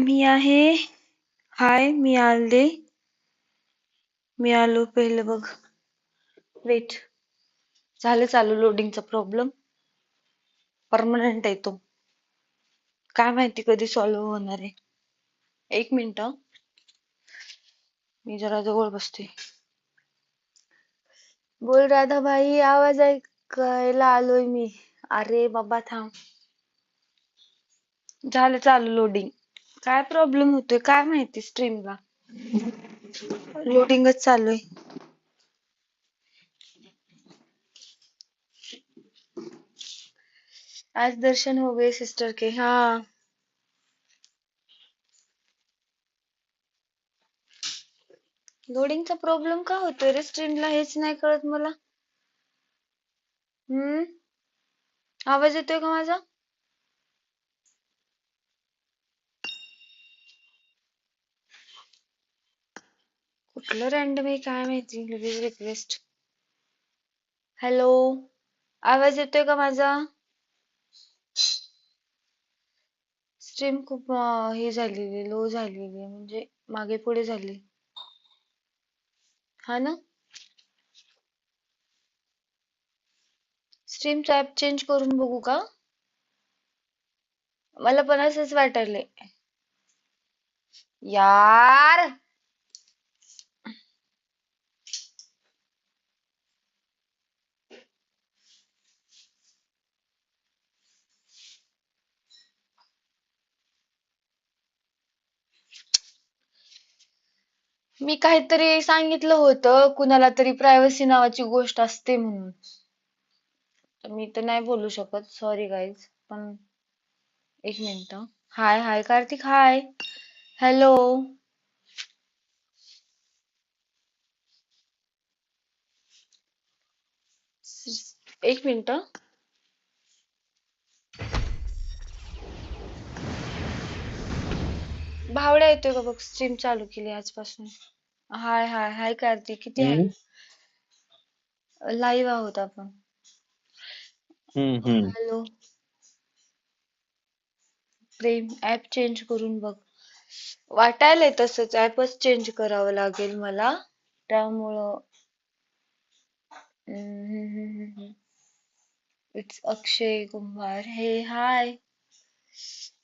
मी आहे. हाय मी आले. मी आलो पहिलं बघ. वेट. झालं चालू लोडिंगचा प्रॉब्लेम. परमनंट आहे तो. काय माहिती कधी सॉल्व्ह होणार आहे. एक मिनिट. मी जरा जवळ बसते. बोल राधाबाई आवाज ऐकायला आलोय मी. अरे बाबा थांब. झालं चालू लोडिंग. काय प्रॉब्लेम होतोय? काय माहिती स्ट्रीमला. लोडिंगच चालू आहे. आज दर्शन हो गए सिस्टर के. हाँ. लोडिंगचा प्रॉब्लेम का होतोय रे? स्ट्रीमला हेच नाही कळत मला. हम्म? आवाज येतोय का माझा? कुठलं रँडम आहे काय माहिती? लगेच रिक्वेस्ट हॅलो आवाज येतोय का माझा? स्ट्रीम खूप हे झालेली लो झालेली म्हणजे मागे पुढे झाली. हा ना? स्ट्रीमचा ऍप चेंज करून बघू का? मला पण असंच वाटले यार! मी काहीतरी सांगितलं होतं कुणाला तरी प्रायव्हसी नावाची गोष्ट असते म्हणून. तर मी तर नाही बोलू शकत सॉरी गाईज पण एक minute hi hi Kartik hi. Hello एक मिनिट भावड्या येतोय का बघ स्ट्रीम चालू केली आजपासून. हाय हाय हाय कार्तिक किती आहे लाईव्ह आहोत आपण. हॅलो. प्रेम ऍप चेंज करून बघ. वाटायलंय तसंच ऍपच चेंज करावं लागेल मला. त्यामुळं इट्स अक्षय कुंभार हे हाय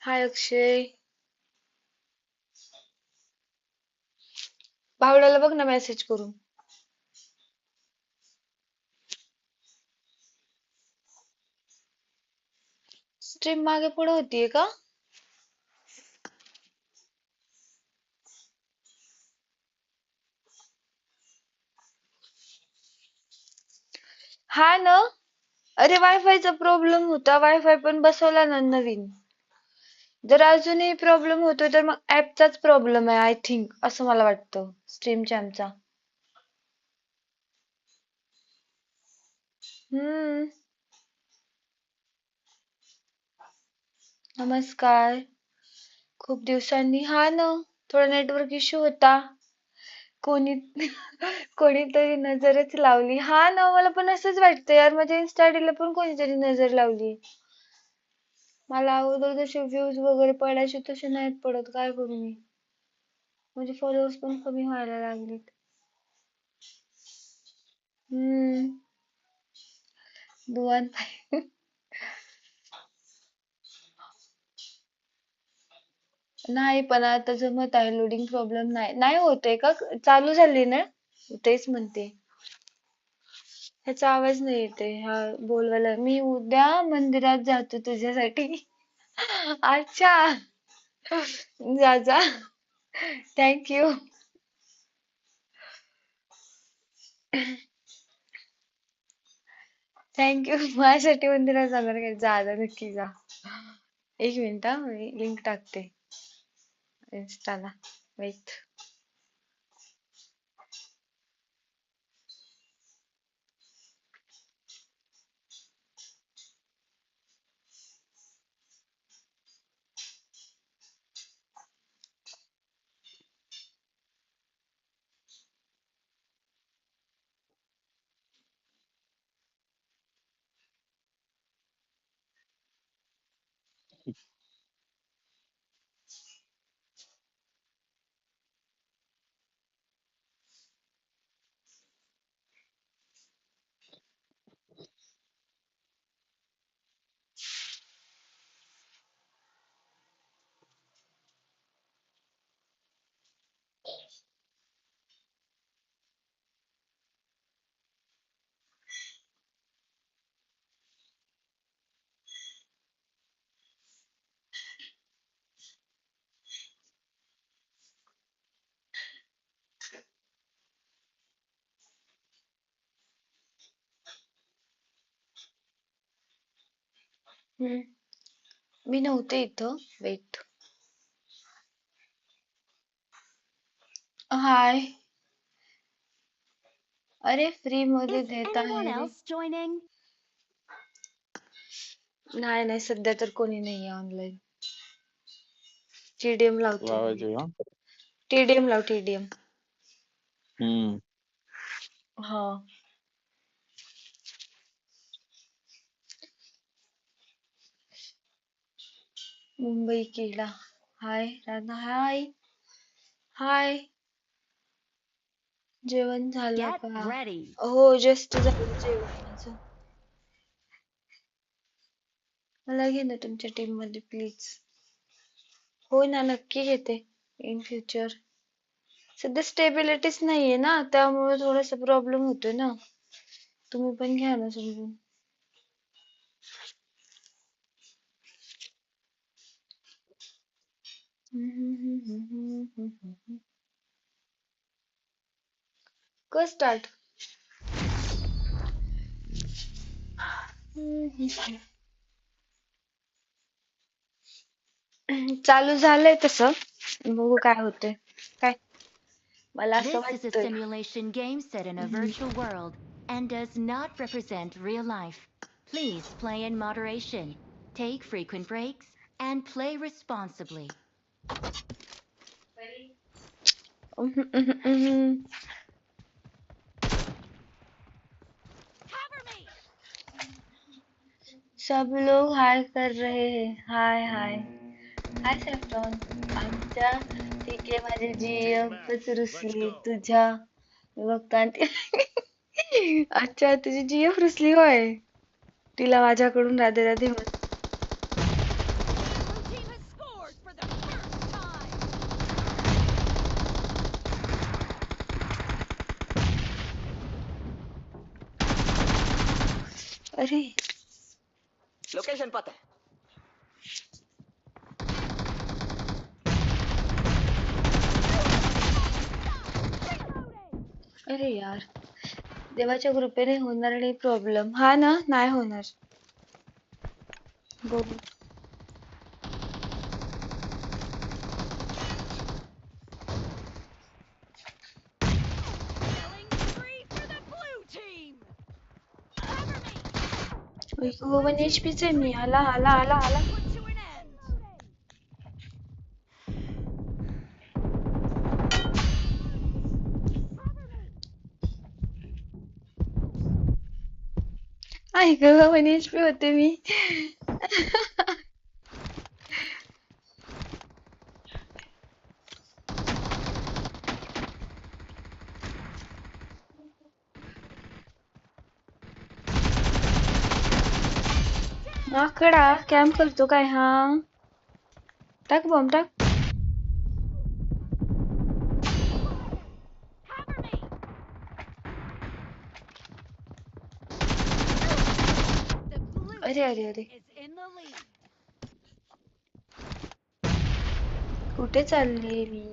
हाय अक्षय. भावड्याला बघ ना मेसेज करून. स्ट्रीम मागे पुढे होतीये का? हा ना? अरे वायफायचा प्रॉब्लेम होता. वायफाय पण बसवला ना नवीन. जर अजूनही प्रॉब्लेम होतोय तर मग ऍपचाच प्रॉब्लेम आहे आय थिंक असं मला वाटतं. स्ट्रीम चॅमचा हम्म. नमस्कार. खूप दिवसांनी हा ना थोडा नेटवर्क इश्यू होता. कोणी कोणीतरी नजरच लावली. हा ना मला पण असंच वाटतं यार माझ्या इन्स्टा आयडीला पण कोणीतरी नजर लावली. मला अगोदर जसे व्ह्यूज वगैरे पडायचे तसे नाहीत पडत. काय करू मी? म्हणजे फॉलोअर्स पण कमी व्हायला लागलेत. हम्म. दुवान नाही पण आता जमत आहे लोडिंग प्रॉब्लेम नाही. नाही होते का? चालू झाली ना? तेच म्हणते. ह्याचा आवाज नाही येते हा बोलवायला मी उद्या मंदिरात जातो तुझ्यासाठी. अच्छा. जा जा. थँक्यू थँक्यू माझ्यासाठी मंदिरात जाणार काय जा जा नक्की जा. एक मिनिट मी लिंक टाकते. इन्स्टाला वेट हम्म. मी नव्हते इथं. वेट हाय अरे फ्री मध्ये Is देत anyone आहे रे else joining? नाही नाही सध्या तर कोणी नाहीये ऑनलाईन टीडीएम लावते लावायचे का टीडीएम लाव टीडीएम हम्म. हा. मुंबई किल्ला हाय राधा हाय. हाय. जेवण झालं का. हो जस्ट झालं जेवण माझं. मला घे ना तुमच्या टीममध्ये प्लीज हो ना नक्की घेते. इन फ्युचर सध्या स्टेबिलिटीच नाहीये ना त्यामुळे थोडासा प्रॉब्लेम होतोय ना. तुम्ही पण घ्या ना समजून. क स्टार्ट चालू झालंय तसं बघू काय होतंय काय मला असं This is a वाटतंय simulation game set in a virtual world and does not represent real life. Please play in moderation, take frequent breaks, and play responsibly. सब लोग हाय कर रहे हैं। हाय हाय। हाय सेफ्टॉन आमच्या ठीक आहे माझी जीएफच रुसली तुझ्या बघता आणि अच्छा तुझी जीएफ रुसली होय? तिला माझ्याकडून राधे राधे म्हण अरे यार. देवाच्या कृपेने होणार नाही प्रॉब्लेम हा ना? नाही होणार. बघू. वन एच पीच आहे मी. आला आला आला आला. आहे ग वन एच पी होते मी माकडा कॅम्प करतो काय हा टाक बॉम्ब टाक अरे अरे अरे कुठे चालली मी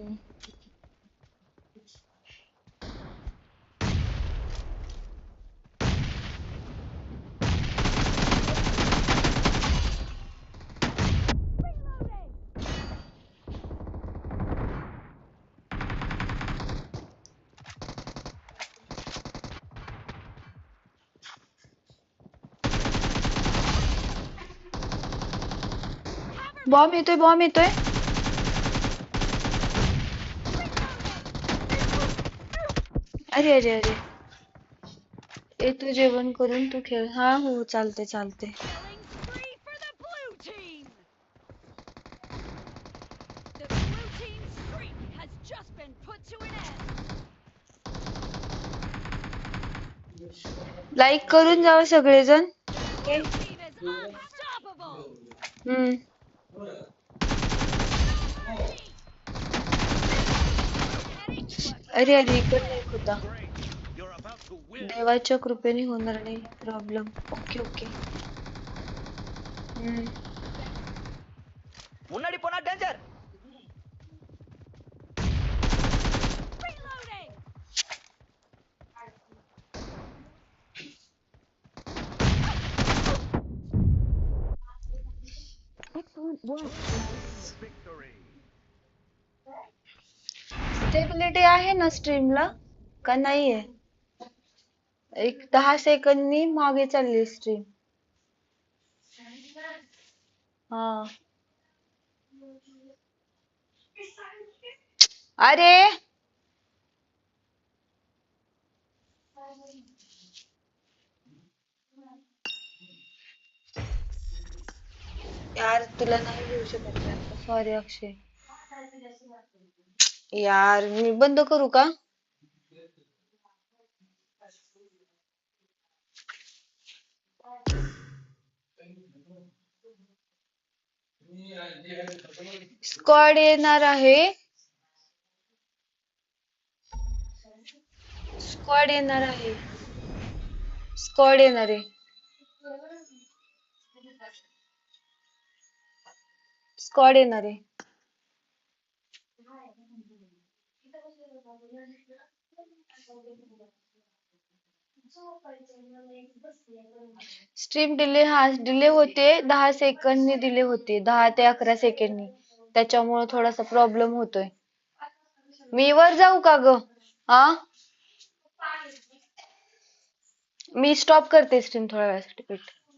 बॉम्ब येतोय बॉम्ब येतोय. अरे अरे अरे. येतो जेवण करून तू खेळ. हा हो चालते चालते Killing spree for the blue अरे अरे इकडे नाही खुदा देवाच्या कृपेने होणार नाही प्रॉब्लेम ओके ओके முன்னாடி போனா டேஞ்சர் स्टेबिलिटी आहे ना स्ट्रीमला का नाहीये? एक दहा सेकंदनी मागे चालली स्ट्रीम हा. अरे! यार तुला नाही घेऊ शकत सॉरी अक्षय. यार मी बंद करू का? स्क्वॉड येणार आहे. स्क्वॉड येणार आहे. स्क्वॉड येणार आहे. स्क्वॉड येणार आहे. स्ट्रीम डिले हा डिले होते दहा सेकंदने डिले होते दहा ते अकरा सेकंदनी. त्याच्यामुळे थोडासा प्रॉब्लेम होतोय. मी वर जाऊ का ग? हा? मी स्टॉप करते स्ट्रीम थोड्या वेळासाठी.